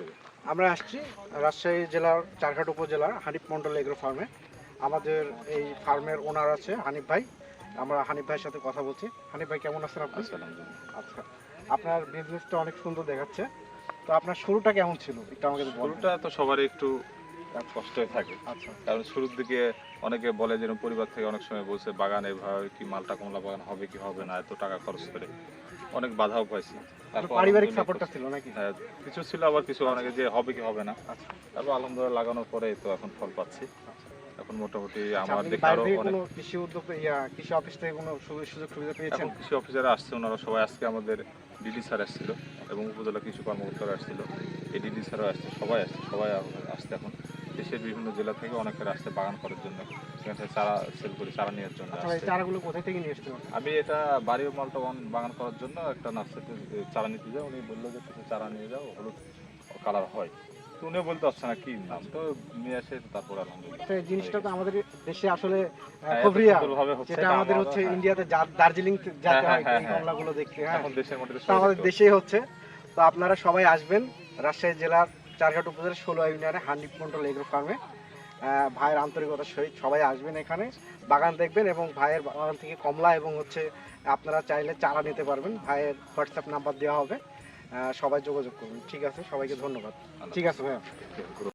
দেবে। আমরা আসছি রাজশাহী জেলার চারঘাট উপজেলার হানিফ মন্ডল এগ্রো ফার্মে। আমাদের এই ফার্মের ওনার আছে হানিফ ভাই। আমরা হানিফ ভাইয়ের সাথে কথা বলছি। হানিফ ভাই কেমন আছেন আপনার আচ্ছা আচ্ছা আপনার বিজনেসটা অনেক সুন্দর দেখাচ্ছে। তো আপনার শুরুটা কেমন ছিল? একটু আমাকে শুরুটা তো সবারই একটু কষ্টই থাকে। আচ্ছা। কারণ শুরুর দিকে অনেকে বলে যেরকম পরিবার থেকে অনেক সময় বলছে বাগান এভাবে কি মালটা কমলা বাগান হবে কি হবে না এত টাকা খরচ করে। অনেক বাধাও পাইছি। পারিবারিক সাপোর্টটা ছিল নাকি? হ্যাঁ, কিছু ছিল আবার কিছু অনেকে যে হবে কি হবে না। আচ্ছা। তারপর আলহামদুলিল্লাহ লাগানোর পরে তো এখন ফল পাচ্ছি। এখন মোটামুটি আচ্ছা, আমার দেখে আরও অনেক কৃষি উদ্যোগ কৃষি অফিস থেকে কোনো সুযোগ সুযোগ সুবিধা পেয়েছেন? কৃষি অফিসাররা আসছে ওনারা সবাই আজকে আমাদের ডিডি স্যার আসছিল এবং উপজেলা কৃষি কর্মকর্তারা আসছিল। এই ডিডি স্যারও আসছে সবাই আসছে সবাই আসছে এখন। দেশের বিভিন্ন জেলা থেকে অনেকের আসছে বাগান করার জন্য। সেখান থেকে চারা সেল করে চারা নেওয়ার জন্য চারাগুলো থেকে নিয়ে এসেছেন? আমি এটা বাড়ি মালটা বাগান- করার জন্য একটা নার্সারিতে চারা নিতে যাই। উনি বলল যে কিছু চারা নিয়ে যাও হলুদ কালার হয়। তো উনিও বলতে পারছে না কি নাম। তো নিয়ে আসে তারপর আলহামদুলিল্লাহ। জিনিসটা তো আমাদের দেশে আসলে হ্যাঁ, খুব হচ্ছে, যেটা আমাদের হচ্ছে হ্যাঁ। ইন্ডিয়াতে দার্জিলিং যাতে হ্যাঁ, হয় হ্যাঁ, এই হ্যাঁ। কমলাগুলো দেখতে হ্যাঁ। আমাদের দেশেই হচ্ছে। তো আপনারা সবাই আসবেন রাজশাহী জেলার চারঘাট উপজেলার ষোলো ইউনিয়নে হান্ডিপ মন্ডল এগ্রো ফার্মে ভাইয়ের আন্তরিকতার সহিত সবাই আসবেন এখানে, বাগান দেখবেন এবং ভাইয়ের বাগান থেকে কমলা এবং হচ্ছে আপনারা চাইলে চারা নিতে পারবেন, ভাইয়ের হোয়াটসঅ্যাপ নাম্বার দেওয়া হবে সবাই যোগাযোগ করবেন ঠিক আছে, সবাইকে ধন্যবাদ। ঠিক আছে, ভাইয়া।